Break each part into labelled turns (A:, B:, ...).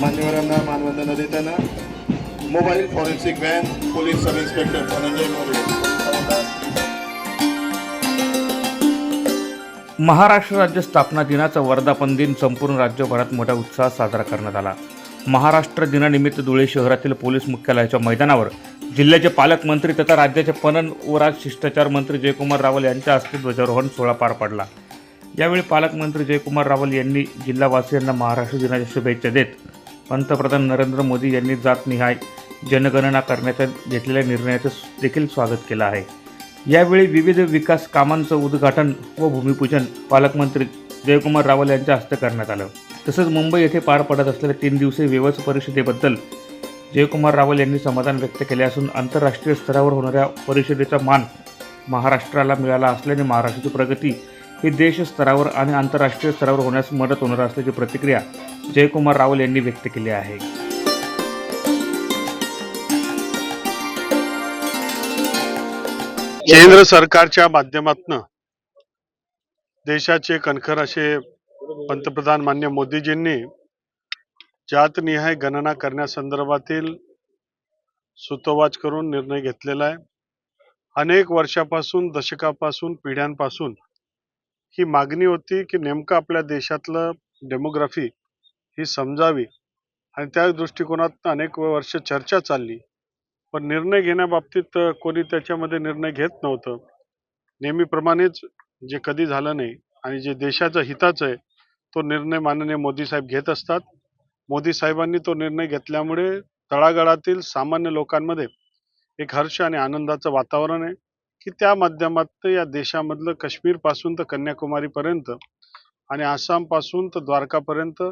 A: मान्यवरांना मानवंदना देताना mobile forensic van police sub inspector Dhananjay More.
B: Maharashtra राज्य स्थापना दिनाचा वर्धापन दिन संपूर्ण राज्यभरात मोठ्या उत्साहात साजरा करण्यात आला. महाराष्ट्र दिनानिमित्त धुळे शहरातील पोलीस मुख्यालयाच्या मैदानावर जिल्ह्याचे पालकमंत्री तथा राज्याचे पणन व राज शिष्टाचार मंत्री जयकुमार रावल यांच्या हस्ते ध्वजारोहण सोहळा पार पडला. यावेळी पालकमंत्री जयकुमार रावल यांनी जिल्हावासियांना महाराष्ट्र दिनाच्या शुभेच्छा देत पंतप्रधान नरेंद्र मोदी यांनी जातनिहाय जनगणना करण्याच्या घेतलेल्या निर्णयाचं देखील स्वागत केलं आहे. यावेळी विविध विकास कामांचं उद्घाटन व भूमिपूजन पालकमंत्री जयकुमार रावल यांच्या हस्ते करण्यात आलं. तसंच मुंबई येथे पार पडत असलेल्या तीन दिवसीय व्यवस्थ परिषदेबद्दल जयकुमार रावल यांनी समाधान व्यक्त केले असून आंतरराष्ट्रीय स्तरावर होणाऱ्या परिषदेचा मान महाराष्ट्राला मिळाला असल्याने महाराष्ट्राची प्रगती ही देश स्तरावर आणि आंतरराष्ट्रीय स्तरावर होण्यास मदत होणार असल्याची प्रतिक्रिया जयकुमार रावल यांनी व्यक्त केली आहे.
C: केंद्र सरकारच्या माध्यमातून देशाचे कणखर असे पंतप्रधान मान्य मोदीजींनी जातनिहाय गणना करण्यासंदर्भातील सुतोवाच करून निर्णय घेतलेला आहे. अनेक वर्षापासून दशकापासून पिढ्यांपासून ही मागणी होती की नेमकं आपल्या देशातलं डेमोग्राफी ही समजावी. आणि त्या दृष्टिकोनातून अनेक वर्ष चर्चा चालली. पण निर्णय घेण्याबाबतीत कोणी त्याच्यामध्ये निर्णय घेत नव्हतं. नेहमीप्रमाणेच जे कधी झालं नाही आणि जे देशाचं हिताचं आहे तो निर्णय माननीय मोदी साहेब घेत असतात. मोदी साहेबांनी तो निर्णय घेतल्यामुळे तळागाळातील सामान्य लोकांमध्ये एक हर्ष आणि आनंदाचं वातावरण आहे. की त्या माध्यमात या देशामधलं काश्मीरपासून तर कन्याकुमारीपर्यंत आणि आसामपासून तर द्वारकापर्यंत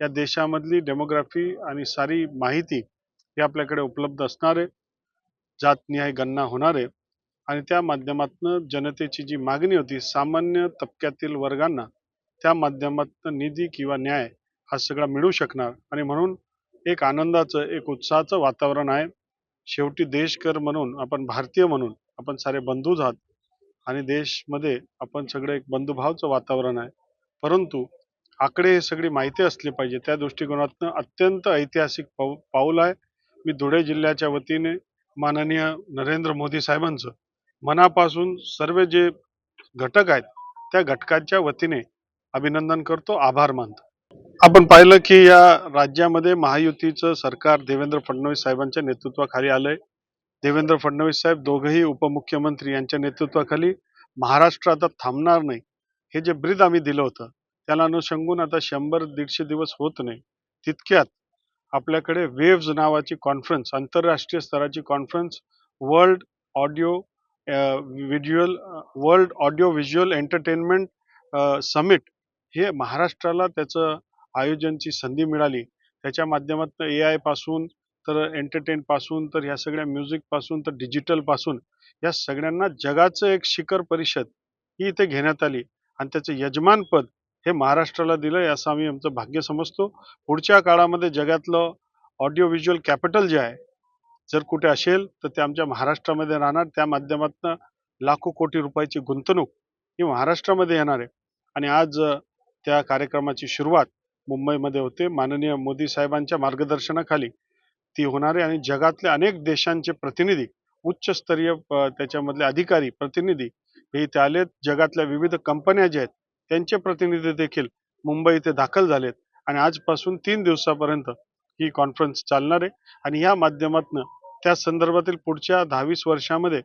C: या देशामधली डेमोग्राफी आणि सारी माहिती ही आपल्याकडे उपलब्ध असणारे जातनिहाय गणना होणार आहे आणि त्या माध्यमातून जनतेची जी मागणी होती सामान्य तबक्यातील वर्गांना त्या माध्यमातून निधी किंवा न्याय हा सगळा मिळू शकणार आणि म्हणून एक आनंदाचं एक उत्साहाचं वातावरण आहे. शेवटी देशकर म्हणून आपण भारतीय म्हणून आपण सारे बंधूच आहात आणि देशमध्ये आपण सगळे एक बंधुभावचं वातावरण आहे. परंतु आकडे हे सगळी माहिती असली पाहिजे. त्या दृष्टिकोनातून अत्यंत ऐतिहासिक पाऊ पाऊल आहे. मी धुळे जिल्ह्याच्या वतीने माननीय नरेंद्र मोदी साहेबांचं मनापासून सर्व जे घटक आहेत त्या घटकाच्या वतीने अभिनंदन करतो. आभार मानतो. आपण पाहिलं की या राज्यामध्ये महायुतीचं सरकार देवेंद्र फडणवीस साहेबांच्या नेतृत्वाखाली आलंय. देवेंद्र फडणवीस साहेब दोघंही उपमुख्यमंत्री यांच्या नेतृत्वाखाली महाराष्ट्र आता थांबणार नाही. हे जे ब्रीद आम्ही दिलं होतं त्याला अनुषंगून आता शंभर दीडशे दिवस होत नाही. तितक्यात आपल्याकडे वेव्ज नावाची कॉन्फरन्स आंतरराष्ट्रीय स्तराची conference world audio visual world audio visual entertainment summit हे महाराष्ट्राला त्याचं आयोजनची संधी मिळाली. त्याच्या माध्यमातून ए आयपासून तर एंटरटेन पासून तर ह्या सगळ्या म्युझिकपासून तर डिजिटलपासून या सगळ्यांना जगाचं एक शिखर परिषद ही इथे घेण्यात आली. आणि त्याचं यजमानपद हे महाराष्ट्राला दिलं असं आम्ही आमचं भाग्य समजतो. पुढच्या काळामध्ये जगातलं ऑडिओ व्हिज्युअल कॅपिटल जे आहे जर कुठे असेल तर ते आमच्या महाराष्ट्रामध्ये राहणार. त्या माध्यमातून लाखो कोटी रुपयाची गुंतवणूक ही महाराष्ट्रामध्ये येणार आहे. आणि आज त्या कार्यक्रमाची सुरुवात मुंबईमध्ये होते. माननीय मोदी साहेबांच्या मार्गदर्शनाखाली ती होणार आहे आणि जगातले अनेक देशांचे प्रतिनिधी उच्चस्तरीय त्याच्यामधले अधिकारी प्रतिनिधी हे इथे आलेत. जगातल्या विविध कंपन्या ज्या आहेत त्यांचे प्रतिनिधी देखील मुंबई इथे दाखल झालेत. आणि आजपासून तीन दिवसापर्यंत ही कॉन्फरन्स चालणार आहे. आणि या माध्यमातून त्या संदर्भातील पुढच्या दहावीस वर्षामध्ये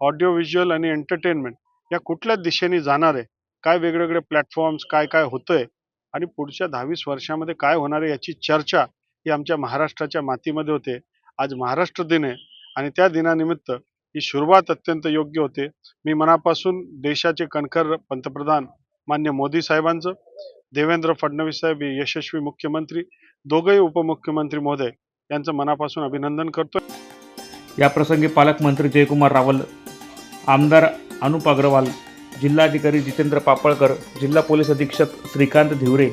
C: ऑडिओ व्हिज्युअल आणि एंटरटेनमेंट या कुठल्या दिशेने जाणार आहे काय वेगवेगळे प्लॅटफॉर्म्स काय काय होतंय आणि पुढच्या दहावीस वर्षामध्ये काय होणार आहे याची चर्चा ही आमच्या महाराष्ट्राच्या मातीमध्ये होते. आज महाराष्ट्र दिन आहे आणि त्या दिनानिमित्त ही सुरुवात अत्यंत योग्य होते. मी मनापासून देशाचे कणखर पंतप्रधान मान्य मोदी साहेबांचं देवेंद्र फडणवीस साहेब हे यशस्वी मुख्यमंत्री दोघंही उपमुख्यमंत्री महोदय यांचं मनापासून अभिनंदन करतो
B: याप्रसंगी पालकमंत्री जयकुमार रावल आमदार अनुप अग्रवाल जिल्हाधिकारी जितेंद्र पापळकर जिल्हा पोलीस अधीक्षक श्रीकांत धिवरे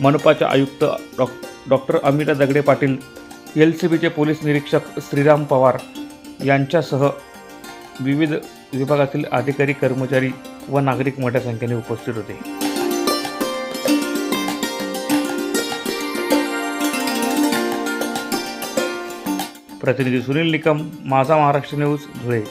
B: मनपाचे आयुक्त डॉ doctor Amita Dagde Patil L C बीचे पोलीस निरीक्षक श्रीराम पवार यांच्यासह विविध विभागातील अधिकारी कर्मचारी व नागरिक मोठ्या संख्येने उपस्थित होते. प्रतिनिधी सुनील निकम माझा महाराष्ट्र न्यूज धुळे.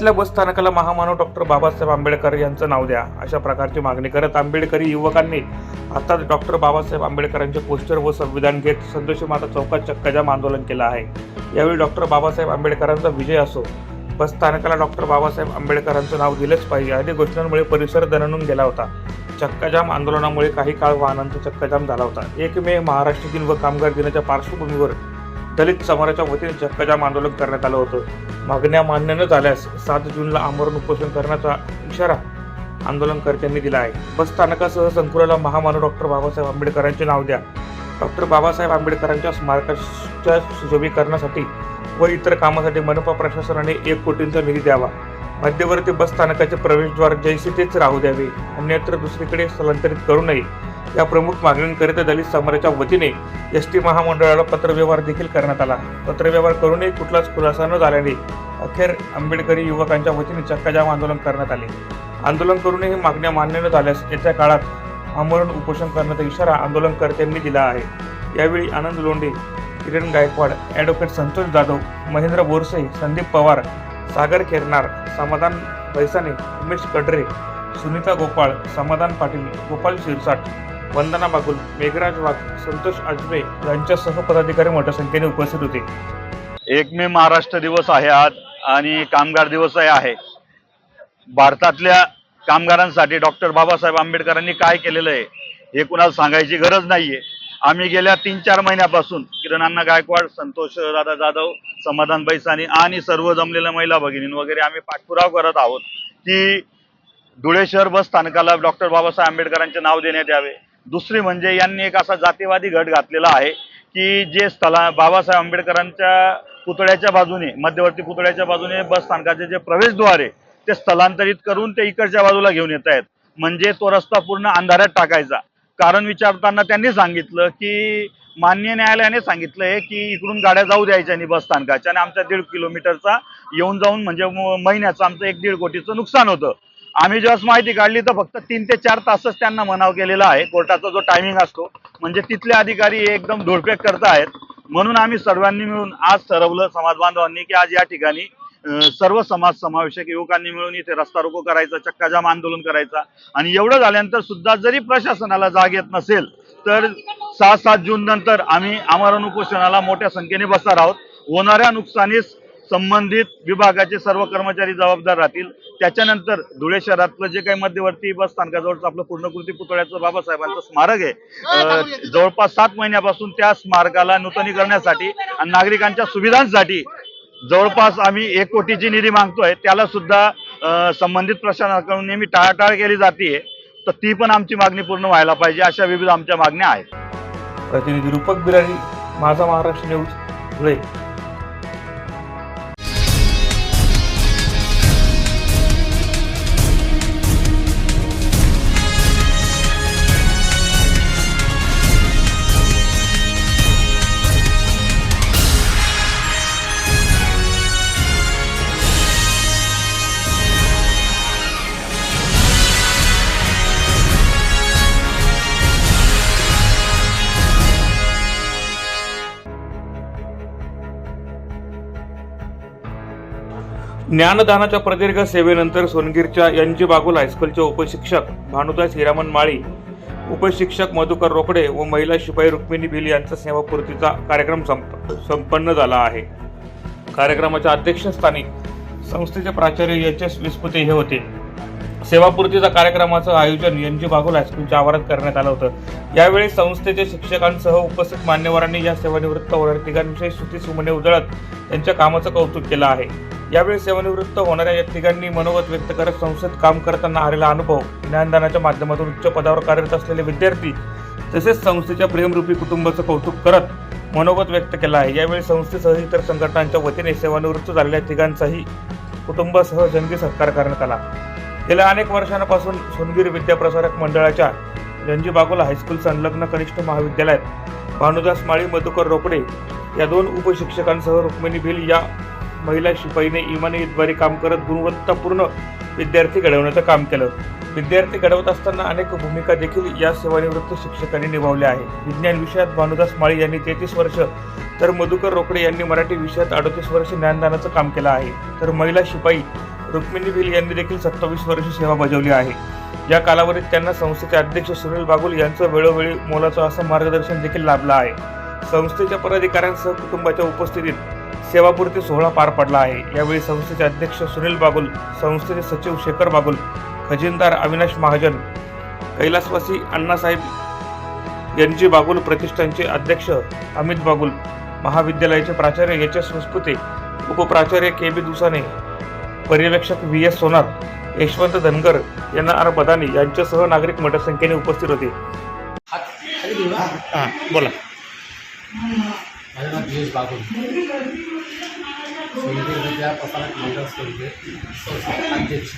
D: साहेब
B: बसस्थानकाला बस स्थानकाला महामानव डॉक्टर बाबासाहेब आंबेडकर यांचं नाव द्या. अशा प्रकारची मागणी करत आंबेडकरी युवकांनी आताच डॉक्टर बाबासाहेब आंबेडकरांचे पोस्टर व संविधान घेत संतोषी माता चौकात चक्काजाम आंदोलन केलं आहे. यावेळी डॉक्टर बाबासाहेब आंबेडकरांचा विजय असो बस स्थानकाला डॉक्टर बाबासाहेब आंबेडकरांचं नाव दिलंच पाहिजे. आदी घोषणांमुळे परिसर दणनून गेला होता. चक्काजाम आंदोलनामुळे काही काळ वाहनांचा चक्काजाम झाला होता. एक मे महाराष्ट्र दिन व कामगार दिनाच्या पार्श्वभूमीवर दलित समाजाच्या वतीने चक्काजाम आंदोलन करण्यात आलं होतं. मागण्या मान्य न झाल्यास सात जूनला आमरण उपोषण करण्याचा इशारा आंदोलनकर्त्यांनी दिला आहे. बस स्थानकासह संकुलाला महामानव डॉक्टर बाबासाहेब आंबेडकरांचे नाव द्या. डॉक्टर बाबासाहेब आंबेडकरांच्या स्मारकाच्या सुशोभीकरणासाठी व इतर कामासाठी मनपा प्रशासनाने एक कोटींचा निधी द्यावा. मध्यवर्ती बस स्थानकाचे प्रवेशद्वार जैसे तेच राहू द्यावे. अन्यत्र दुसरीकडे स्थलांतरित करू नये. या प्रमुख मागण्यांकरिता दलित समाजाच्या वतीने एस टी महामंडळाला पत्रव्यवहार देखील करण्यात आला. पत्रव्यवहार करूनही कुठलाच खुलासा न झाल्याने अखेर आंबेडकरी युवकांच्या वतीने चक्काजाम आंदोलन करण्यात आले. आंदोलन करूनही मागण्या मान्य न झाल्यास येत्या काळात आमरण उपोषण करण्याचा इशारा आंदोलनकर्त्यांनी दिला आहे. यावेळी आनंद लोंढे किरण गायकवाड ॲडव्होकेट संतोष जाधव महेंद्र बोरसे संदीप पवार सागर खेरनार समाधान पैसाने उमेश कडरे सुनीता गोपाळ समाधान पाटील गोपाल शिरसाट वंदना बागुल मेघराज वाघ संतोष आजबे यांच्यासह पदाधिकारी मोठ्या संख्येने उपस्थित होते.
E: एक मे महाराष्ट्र दिवस आहे आज आणि कामगार दिवसही आहे. भारतातल्या कामगारांसाठी डॉक्टर बाबासाहेब आंबेडकरांनी काय केलेलं आहे हे कुणाला सांगायची गरज नाहीये. आम्ही गेल्या तीन चार महिन्यापासून किरण अण्णा गायकवाड संतोष दादा जाधव समाधान बैसानी आणि सर्व जमलेल्या महिला भगिनी वगैरे आम्ही पाठपुराव करत आहोत की धुळे शहर बस स्थानकाला डॉक्टर बाबासाहेब आंबेडकरांचे नाव देण्यात यावे. दुसरी म्हणजे यांनी एक असा जातीवादी घट घातलेला आहे की जे स्थला बाबासाहेब आंबेडकरांच्या पुतळ्याच्या बाजूने मध्यवर्ती पुतळ्याच्या बाजूने बस स्थानकाचे जे प्रवेशद्वार आहे ते स्थलांतरित करून ते इकडच्या बाजूला घेऊन येत आहेत. म्हणजे तो रस्ता पूर्ण अंधारात टाकायचा. कारण विचारताना त्यांनी सांगितलं की मान्य न्यायालयाने सांगितलंय की इकडून गाड्या जाऊ द्यायच्या नाही बस स्थानकाच्या आणि आमच्या दीड किलोमीटरचा येऊन जाऊन म्हणजे महिन्याचं आमचं एक दीड कोटीचं नुकसान होतं. आम्ही जेव्हा माहिती काढली तर फक्त तीन ते चार तासच त्यांना मनाव केलेला आहे. कोर्टाचा जो टायमिंग असतो म्हणजे तिथले अधिकारी हे एकदम धोडपेक करत आहेत. म्हणून आम्ही सर्वांनी मिळून आज ठरवलं समाज बांधवांनी की आज या ठिकाणी सर्व समाज समावेशक युवकांनी मिळून इथे रस्ता रोको करायचा चक्काजाम आंदोलन करायचा. आणि एवढं झाल्यानंतर सुद्धा जरी प्रशासनाला जाग येत नसेल तर सहा सात जून नंतर आम्ही आमरण उपोषणाला मोठ्या संख्येने बसणार आहोत. होणाऱ्या नुकसानीस संबंधित विभागाचे सर्व कर्मचारी जबाबदार राहतील. त्याच्यानंतर धुळे शहरातलं जे काही मध्यवर्ती बस स्थानकाजवळचं आपलं पूर्णकृती पुतळ्याचं बाबासाहेबांचं स्मारक आहे. जवळपास सात महिन्यापासून त्या स्मारकाला नूतनीकरणासाठी आणि नागरिकांच्या सुविधांसाठी जवळपास आम्ही एक कोटीची निधी मागतोय. त्याला सुद्धा संबंधित प्रशासनाकडून नेहमी टाळाटाळ केली जाते तर ती पण आमची मागणी पूर्ण व्हायला पाहिजे अशा विविध आमच्या मागण्या आहेत.
B: प्रतिनिधी रूपक बिरारी माझा महाराष्ट्र न्यूज धुळे. ज्ञानदानाच्या प्रदीर्घ सेवेनंतर सोनगीरच्या एन जी बागुल हायस्कूलचे उपशिक्षक भानुदास हिरामन माळी उपशिक्षक मधुकर रोकडे व महिला शिपाई रुक्मिणी भिल यांचा सेवापूर्तीचा कार्यक्रम संप संपन्न झाला आहे. कार्यक्रमाच्या अध्यक्षस्थानी संस्थेचे प्राचार्य एच एस विस्पुते हे होते. सेवापूर्तीचा कार्यक्रमाचं आयोजन एन जी बागुल हायस्कूलच्या आवारात करण्यात आलं होतं. यावेळी संस्थेच्या शिक्षकांसह उपस्थित मान्यवरांनी या सेवानिवृत्त होणाऱ्या तिघांविषयी स्तुती सुमने उजळत त्यांच्या कामाचं कौतुक केलं आहे. यावेळी सेवानिवृत्त होणाऱ्या या तिघांनी मनोगत व्यक्त करत संस्थेत काम करताना आलेला अनुभव ज्ञानदानाच्या माध्यमातून उच्च पदावर कार्यरत असलेले विद्यार्थी तसेच संस्थेच्या प्रेमरूपी कुटुंबाचं कौतुक करत मनोगत व्यक्त केलं आहे. यावेळी संस्थेसह इतर संघटनांच्या वतीने सेवानिवृत्त झालेल्या तिघांचाही कुटुंबासह जंगी सत्कार करण्यात आला. गेल्या अनेक वर्षांपासून सोनगिरी विद्याप्रसारक मंडळाच्या रणजी बागोला हायस्कूल संलग्न कनिष्ठ महाविद्यालयात भानुदास माळी मधुकर रोकडे या दोन उपशिक्षकांसह रुक्मिणी भिल या महिला शिपाईने इमानीद्वारे काम करत गुणवत्तापूर्ण विद्यार्थी घडवण्याचं काम केलं. विद्यार्थी घडवत असताना अनेक भूमिका देखील या सेवानिवृत्त शिक्षकांनी निभावल्या आहेत. विज्ञान विषयात भानुदास माळी यांनी तेहतीस वर्ष तर मधुकर रोकडे यांनी मराठी विषयात अडतीस वर्ष ज्ञानदानाचं काम केलं आहे. तर महिला शिपाई रुक्मिणी भिल यांनी देखील सत्तावीस वर्ष सेवा बजावली आहे. या कालावधीत त्यांना संस्थेचे अध्यक्ष सुनील बागुल यांचं वेळोवेळी मोलाचं असं मार्गदर्शन देखील लाभलं आहे. संस्थेच्या पदाधिकाऱ्यांसह कुटुंबाच्या उपस्थितीत सेवापूर्ती सोहळा पार पडला आहे. यावेळी संस्थेचे अध्यक्ष सुनील बागुल संस्थेचे सचिव शेखर बागुल खजिनदार अविनाश महाजन कैलासवासी अण्णासाहेब यांची बागुल प्रतिष्ठानचे अध्यक्ष अमित बागुल महाविद्यालयाचे प्राचार्य एच एस उपप्राचार्य के बी दुसाने पर्यवेक्षक V S Sonar Yashwant Dhangar N R Badani यांच्यासह नागरिक मोठ्या संख्येने उपस्थित होते. बोला.
F: माझं नाव प्रसारक मंडळ अध्यक्ष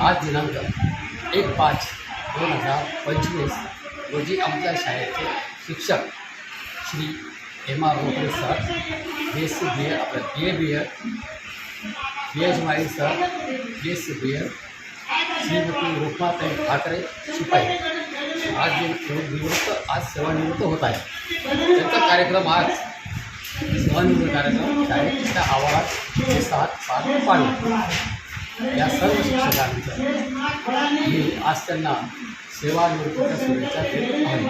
F: आज दिनांक एक पाच दोन हजार पंचवीस रोजी आमच्या शाळेचे शिक्षक Shri M R Rokade sir B S C B Ed आपलं B A B Ed Priya H sir B S Shrimati Rukmatai Thakare शिपाई आज दिन निवृत्त आज सेवानिवृत्त होत आहे. त्यांचा कार्यक्रम आज सेवानिवृत्त कार्यक्रम शाळेच्या आवारात हे सात पाच पाडले. या सर्व शिक्षकांचं मी आज त्यांना सेवानिवृत्तीच्या शुभेच्छा देत आहे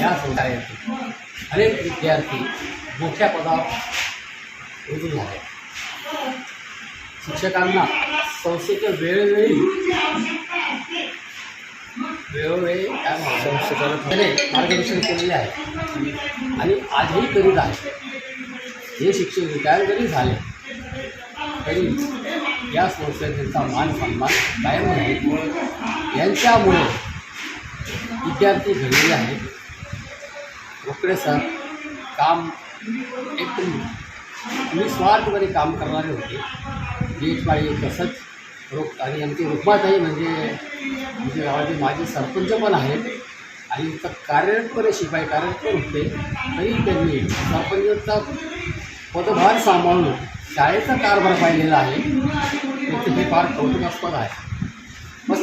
F: या शाळेतील अनेक विद्यार्थी मोठ्या पदावर रुजू झाले. शिक्षकांना संस्थेच्या वेळोवेळी वेळोवेळी त्या म्हणतात, मार्गदर्शन केलेले आहे. आणि आजही करीत आहे. हे शिक्षक रिटायर जरी झाले तरी या संस्थेचा मान सन्मान कायम आहे. यांच्यामुळे विद्यार्थी घडलेले आहेत. रोकडे सर काम एकदम निस्वार्थपणे काम करणारे होते. देशपाळी तसंच रोख आणि आमची रुक्माताई म्हणजे आमच्या गावाचे माझे सरपंच पण आहेत. आणि तर कार्यरतपणे शिपाई कार्यरत पण होते. तरी त्यांनी सरपंचचा पदभार सांभाळून शाळेचा कारभार पाहिलेला आहे. त्याचं हे फार कौतुकास्पद आहे. मस्त.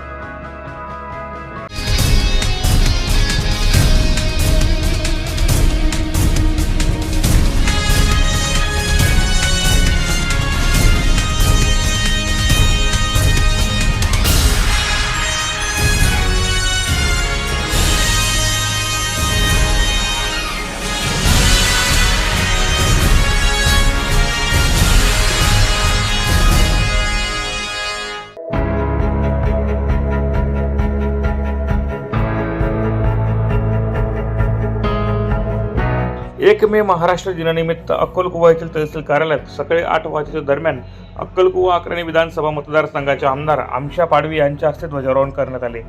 B: एक मे महाराष्ट्र दिनानिमित्त अक्कलकुवा येथील तहसील कार्यालयात सकाळी आठ वाजेच्या दरम्यान अक्कलकुवा अकराणी विधानसभा मतदारसंघाचे आमदार आमशा पाडवी यांच्या हस्ते ध्वजारोहण करण्यात आले.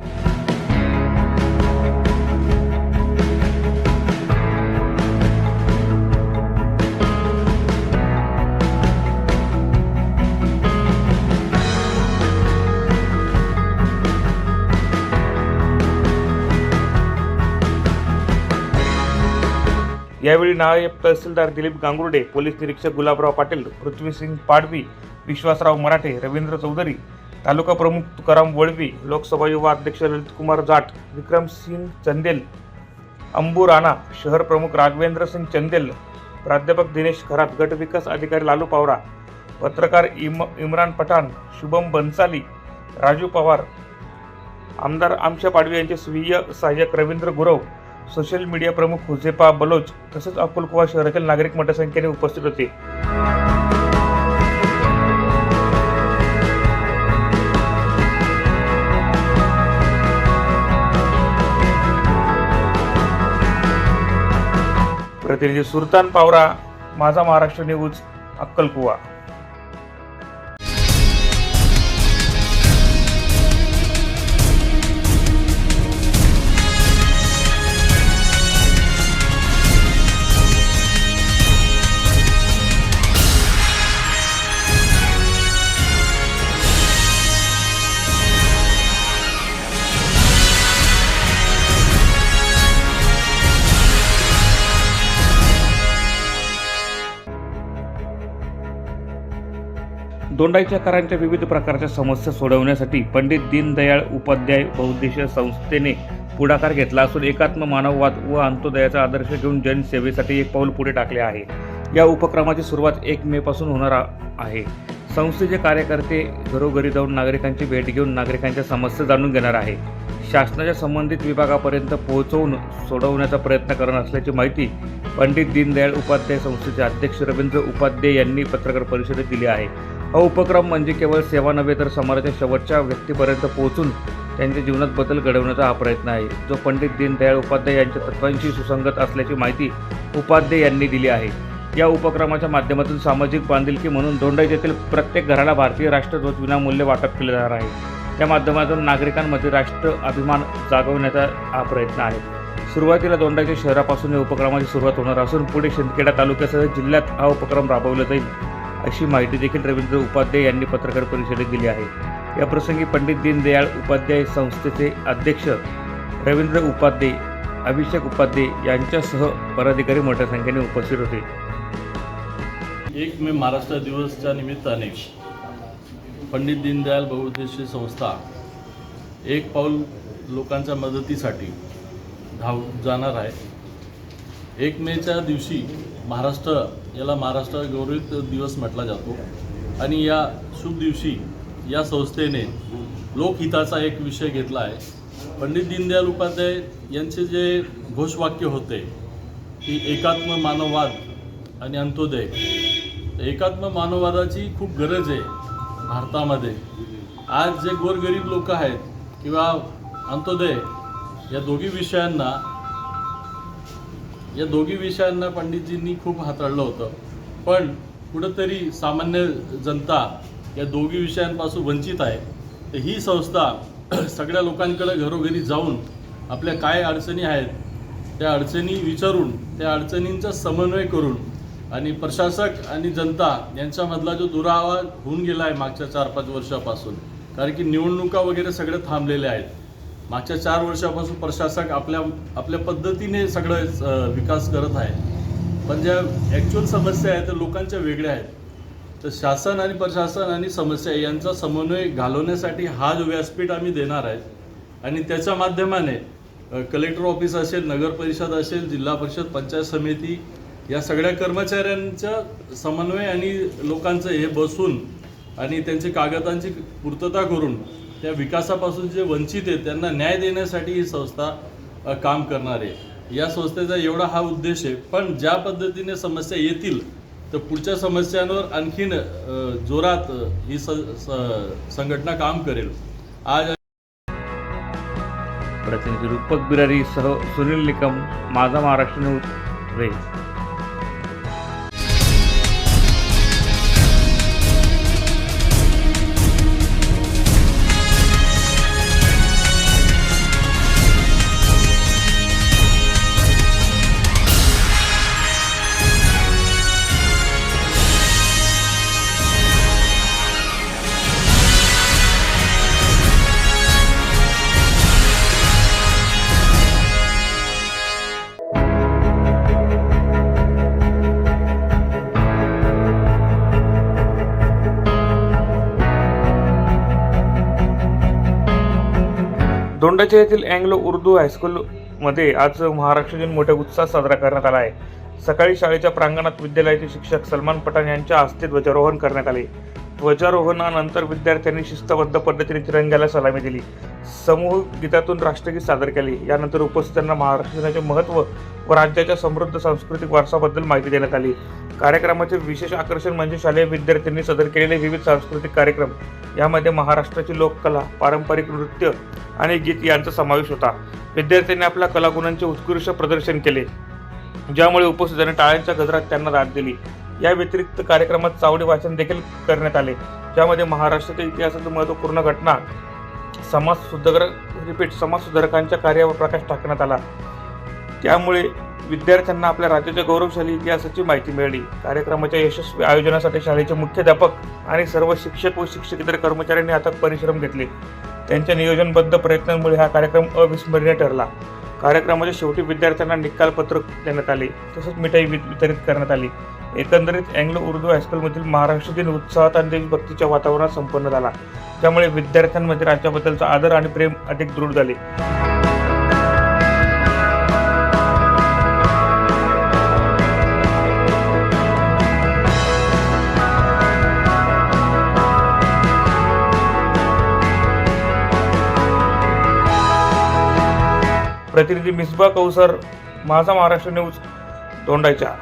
B: यावेळी नायब तहसीलदार दिलीप गांगुर्डे पोलीस निरीक्षक गुलाबराव पाटील पृथ्वीसिंग पाडवी विश्वासराव मराठे रवींद्र चौधरी तालुका प्रमुख तुकाराम वळवी लोकसभा युवा अध्यक्ष ललितकुमार जाट विक्रमसिंग चंदेल अंबू राणा शहर प्रमुख राघवेंद्र सिंग चंदेल प्राध्यापक दिनेश खरात गट विकास अधिकारी लालू पावरा पत्रकार इम इम्रान पठाण शुभम बन्साली राजू पवार आमदार आमच्या पाडवी यांचे स्वीय सहाय्यक रवींद्र गुरव सोशल मीडिया प्रमुख हुजेपा बलोच तसेच अकोलकुवा शहरातील नागरिक मोठ्या संख्येने उपस्थित होते. प्रतिनिधी सुलतान पावरा माझा महाराष्ट्र न्यूज अक्कलकुवा. दोंडाईच्या करांच्या विविध प्रकारच्या समस्या सोडवण्यासाठी पंडित दीनदयाळ उपाध्याय बहुद्देशीय संस्थेने पुढाकार घेतला असून एकात्म मानववाद व अंत्योदयाचा आदर्श घेऊन जनसेवेसाठी एक पाऊल पुढे टाकले आहे. या उपक्रमाची सुरुवात एक मे पासून होणार आहे. संस्थेचे कार्यकर्ते घरोघरी जाऊन नागरिकांची भेट घेऊन नागरिकांच्या समस्या जाणून घेणार आहे. शासनाच्या संबंधित विभागापर्यंत पोहोचवून सोडवण्याचा प्रयत्न करणार असल्याची माहिती पंडित दीनदयाळ उपाध्याय संस्थेचे अध्यक्ष रवींद्र उपाध्याय यांनी पत्रकार परिषदेत दिली आहे. हा उपक्रम म्हणजे केवळ सेवा नव्हे तर समाजाच्या शेवटच्या व्यक्तीपर्यंत पोहोचून त्यांच्या जीवनात बदल घडवण्याचा हा प्रयत्न आहे. जो पंडित दीनदयाळ उपाध्याय यांच्या तत्वांशी सुसंगत असल्याची माहिती उपाध्याय यांनी दिली आहे. या उपक्रमाच्या माध्यमातून सामाजिक बांधिलकी म्हणून दोंडाई येथील प्रत्येक घराला भारतीय राष्ट्रध्वज विनामूल्य वाटप केले जाणार आहे. त्या माध्यमातून नागरिकांमध्ये राष्ट्र अभिमान जागवण्याचा हा प्रयत्न आहे. सुरुवातीला दोंडाच्या शहरापासून या उपक्रमाची सुरुवात होणार असून पुढे शिंदखेडा तालुक्यासह जिल्ह्यात हा उपक्रम राबवला जाईल. अशी माहिती देखील रवींद्र उपाध्याय यांनी पत्रकार परिषदेत दिली आहे. या प्रसंगी पंडित दीनदयाळ उपाध्याय संस्थेचे अध्यक्ष रवींद्र उपाध्ये अभिषेक उपाध्ये यांच्यासह पदाधिकारी मोठ्या संख्येने उपस्थित होते.
G: एक मे महाराष्ट्र दिवसच्या निमित्ताने पंडित दीनदयाल बहुउद्देशीय संस्था एक पाऊल लोकांच्या मदतीसाठी धाव जाणार आहे. एक मेच्या दिवशी महाराष्ट्र याला महाराष्ट्र गौरवित दिवस म्हटला जातो. आणि या शुभ दिवशी या संस्थेने लोकहिताचा एक विषय घेतला आहे. पंडित दीनदयाल उपाध्याय यांचे जे घोषवाक्य होते की एकात्म मानववाद आणि अंत्योदय एकात्म मानववादाची खूप गरज आहे भारतामध्ये. आज जे गोरगरीब लोक आहेत किंवा अंत्योदय या दोघी विषयांना या दोघी विषयांना पंडितजींनी खूप हाताळलं होतं. पण कुठंतरी सामान्य जनता या दोघी विषयांपासून वंचित आहे. तर ही संस्था सगळ्या लोकांकडे घरोघरी जाऊन आपल्या काय अडचणी आहेत त्या अडचणी विचारून त्या अडचणींचा समन्वय करून आणि प्रशासक आणि जनता यांच्यामधला जो दुरावा होऊन गेला आहे मागच्या चार पाच वर्षापासून कारण की निवडणुका वगैरे सगळ्या थांबलेल्या आहेत. मागच्या चार वर्षापासून प्रशासक आपल्या आपल्या पद्धतीने सगळं विकास करत आहे. पण ज्या ॲक्च्युअल समस्या आहेत त्या लोकांच्या वेगळ्या आहेत. तर शासन आणि प्रशासन आणि समस्या यांचा समन्वय घालवण्यासाठी हा जो व्यासपीठ आम्ही देणार आहे. आणि त्याच्या माध्यमाने कलेक्टर ऑफिस असेल नगर परिषद असेल जिल्हा परिषद पंचायत समिती या सगळ्या कर्मचाऱ्यांचा समन्वय आणि लोकांचं हे बसून आणि त्यांचे कागदांची पूर्तता करून त्या विकासापासून जे वंचित आहेत त्यांना न्याय देण्यासाठी ही संस्था काम करणार आहे. या संस्थेचा एवढा हा उद्देश आहे पण ज्या पद्धतीने समस्या येतील तर पुढच्या समस्यांवर आणखीन जोरात ही स संघटना काम करेल. आज
B: प्रतिनिधी रूपक बिरारी सह सुनील निकम माझा महाराष्ट्र न्यूज रे दोंडाच्या येथील अँग्लो उर्दू हायस्कूलमध्ये आज महाराष्ट्र दिन मोठ्या उत्साहात साजरा करण्यात आला आहे. सकाळी शाळेच्या प्रांगणात विद्यालयाचे शिक्षक सलमान पठाण यांच्या हस्ते ध्वजारोहण करण्यात आले. ध्वजारोहणानंतर विद्यार्थ्यांनी शिस्तबद्ध पद्धतीने तिरंग्याला सलामी दिली. समूह गीतातून राष्ट्रगीत सादर केले. यानंतर उपस्थितांना महाराष्ट्र दिनाचे महत्त्व व राज्याच्या समृद्ध सांस्कृतिक वारसाबद्दल माहिती देण्यात आली. कार्यक्रमाचे विशेष आकर्षण म्हणजे शालेय विद्यार्थ्यांनी सादर केलेले विविध सांस्कृतिक कार्यक्रम. यामध्ये महाराष्ट्राची लोककला पारंपरिक नृत्य आणि गीत यांचा समावेश होता. विद्यार्थ्यांनी आपल्या कलागुणांचे उत्कृष्ट प्रदर्शन केले. ज्यामुळे उपस्थितांनी टाळ्यांच्या गजरात त्यांना दाद दिली. या व्यतिरिक्त कार्यक्रमात चावडी वाचन देखील करण्यात आले. ज्यामध्ये महाराष्ट्राच्या इतिहासातील महत्त्वपूर्ण घटना समाजसुधारक रिपीट समाजसुधारकांच्या कार्यावर प्रकाश टाकण्यात आला. त्यामुळे विद्यार्थ्यांना आपल्या राज्याच्या गौरवशाली इतिहासाची माहिती मिळाली. कार्यक्रमाच्या यशस्वी आयोजनासाठी शाळेचे मुख्याध्यापक आणि सर्व शिक्षक व शिक्षकेतर कर्मचाऱ्यांनी आता परिश्रम घेतले. त्यांच्या नियोजनबद्ध प्रयत्नांमुळे हा कार्यक्रम अविस्मरणीय ठरला. कार्यक्रमाच्या शेवटी विद्यार्थ्यांना निकाल पत्रक देण्यात आले. तसंच मिठाई वितरित करण्यात आली. एकंदरीत अँग्लो उर्दू हायस्कूलमधील महाराष्ट्र दिन उत्साहात आणि देशभक्तीच्या वातावरणात संपन्न झाला. त्यामुळे विद्यार्थ्यांमध्ये राज्याबद्दलचा आदर आणि प्रेम अधिक दृढ झाले. प्रतिनिधी मिसबा कौसर माझा महाराष्ट्र न्यूज तोंडायच्या